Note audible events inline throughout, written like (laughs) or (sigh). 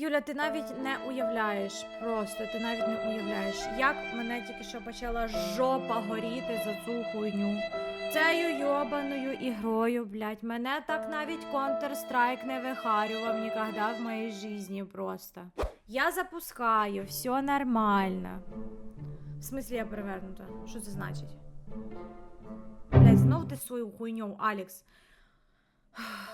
Юля, ти навіть не уявляєш, просто ти навіть не уявляєш, як мене тільки що почала жопа горіти за цю хуйню. Цією йобаною ігрою, блядь, мене так навіть Counter-Strike не вихарював ніколи в моїй житті просто. Я запускаю, все нормально. В смислі я перевернута? Що це значить? Блядь, знов ти свою хуйню, Алікс.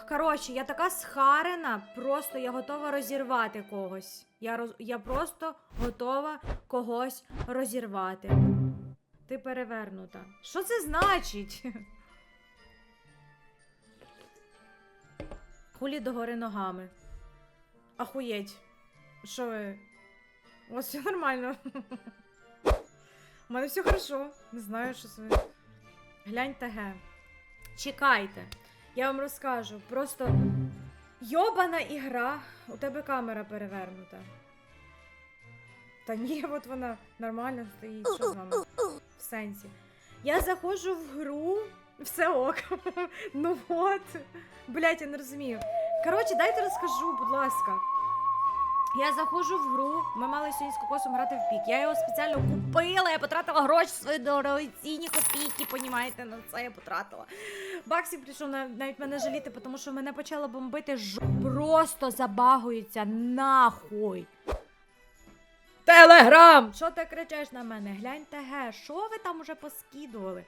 Коротше, я така схарена, просто я готова розірвати когось. Я, роз... я просто готова когось розірвати. Ти перевернута. Що це значить? Хулі догори ногами. Ахуєть. Що ви? У вас все нормально. У мене все хорошо. Не знаю, що це. Гляньте ге. Чекайте. Я вам розкажу. Просто йобана ігра. У тебе камера перевернута. Та ні, (laughs) от вона нормально стоїть. Що з вами? В сенсі. Я заходжу в гру, все ок. (laughs) ну от. Блять, я не розумію. Коротше, дайте розкажу, будь ласка. Я заходжу в гру, ми мали сьогодні з кокосом грати в пік. Я його спеціально купила, я потратила гроші свої дорогоцінні копійки, понімаєте, на це я потратила. Баксів прийшов на- навіть мене жаліти, тому що мене почало бомбити ж просто забагується нахуй. Телеграм! Що ти кричиш на мене? Гляньте ге, що ви там уже поскидували?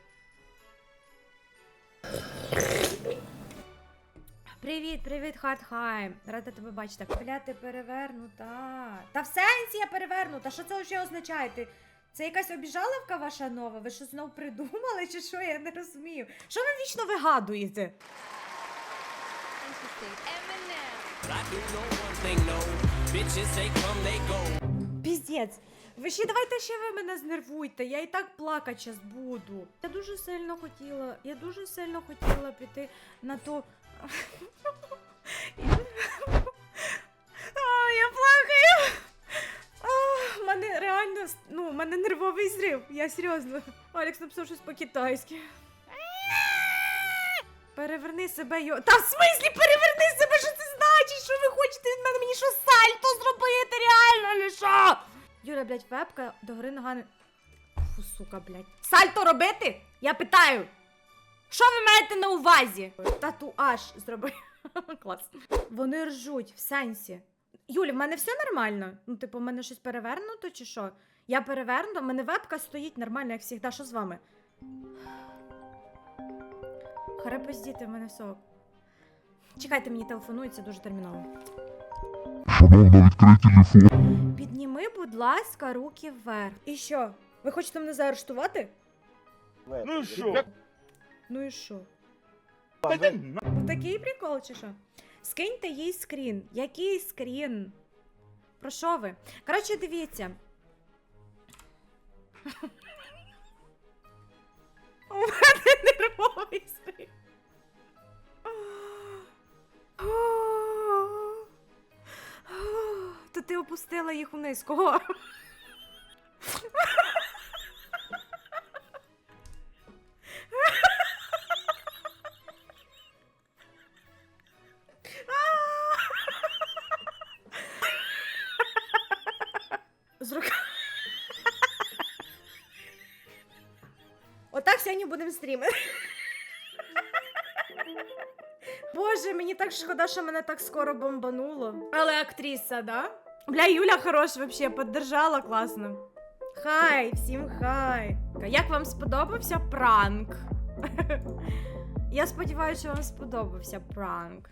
Привіт, привіт, хардхайм. Рада тебе бачити. Бля, ти перевернута. Та в сенсі я перевернута. Що це вже означає? Ти... Це якась обіжаловка ваша нова? Ви що знов придумали, чи що? Я не розумію. Що ви вічно вигадуєте? Піздець. Ви ще давайте ще ви мене знервуйте. Я і так плакать щас буду. Я дуже сильно хотіла, я дуже сильно хотіла піти на ту. А, я плакаю. А, мене реально, ну, мене нервовий зрив. Я серйозно. Алекс написав щось по-китайськи. Переверни себе йо. Та в смислі переверни себе, що це значить? Що ви хочете від мене мені що сальто зробити? Реально чи що? Юля, блядь, вебка до гори ногами. Фу, сука, блядь. Сальто робити? Я питаю. Що ви маєте на увазі? Татуаж зроби. (laughs) Клас. Вони ржуть в сенсі. Юля, в мене все нормально. Ну, типу, в мене щось перевернуто чи що? Я перевернута, в мене вебка стоїть нормально, як завжди. Що з вами? Харапоздіти, в мене все. Чекайте, мені телефонують, це дуже терміново. Шановна, відкрий телефон. Підніми, будь ласка, руки вверх. І що? Ви хочете мене заарештувати? Ну що? Ну і що? Та Такий прикол чи що? Скиньте їй скрін. Який скрін? Про що ви? Коротше, дивіться. У мене нервовий скрін. То ти опустила їх униз. Кого? Отак сьогодні будемо стрімити. Боже, мені так шкода, що мене так скоро бомбануло. Але актриса, да? Бля, Юля хорош, вообще, поддержала класно. Хай, всім хай. Як вам сподобався пранк? Я сподіваюся, що вам сподобався пранк.